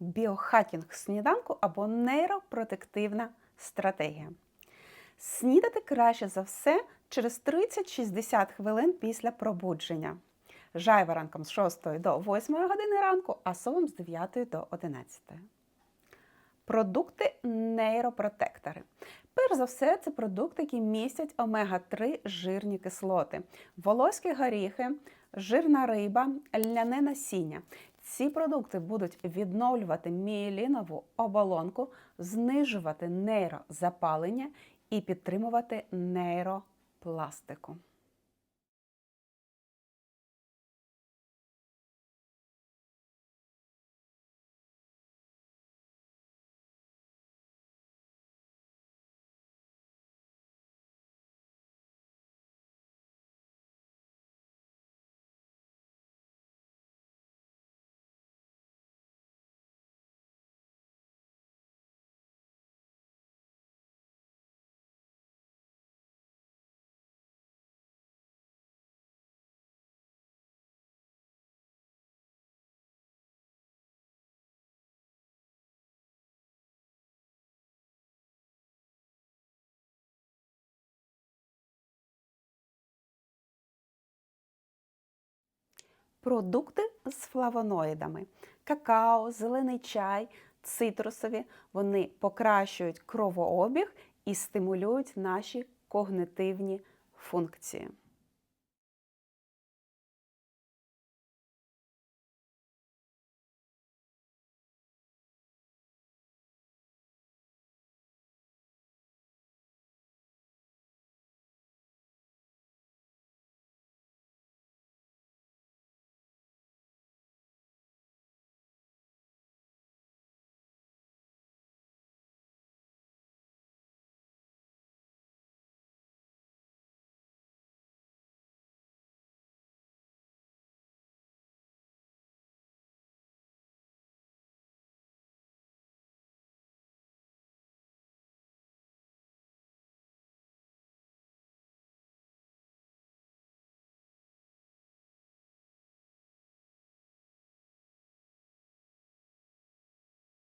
біохакінг сніданку або нейропротективна стратегія. Снідати краще за все через 30-60 хвилин після пробудження. Жайворонком з 6 до 8 години ранку, а солом з 9 до 11. Продукти нейропротектори. Перш за все, це продукти, які містять омега-3 жирні кислоти, волоські горіхи, жирна риба, ляне насіння. Ці продукти будуть відновлювати мієлінову оболонку, знижувати нейрозапалення і підтримувати нейропластику. Продукти з флавоноїдами: какао, зелений чай, цитрусові. Вони покращують кровообіг і стимулюють наші когнитивні функції.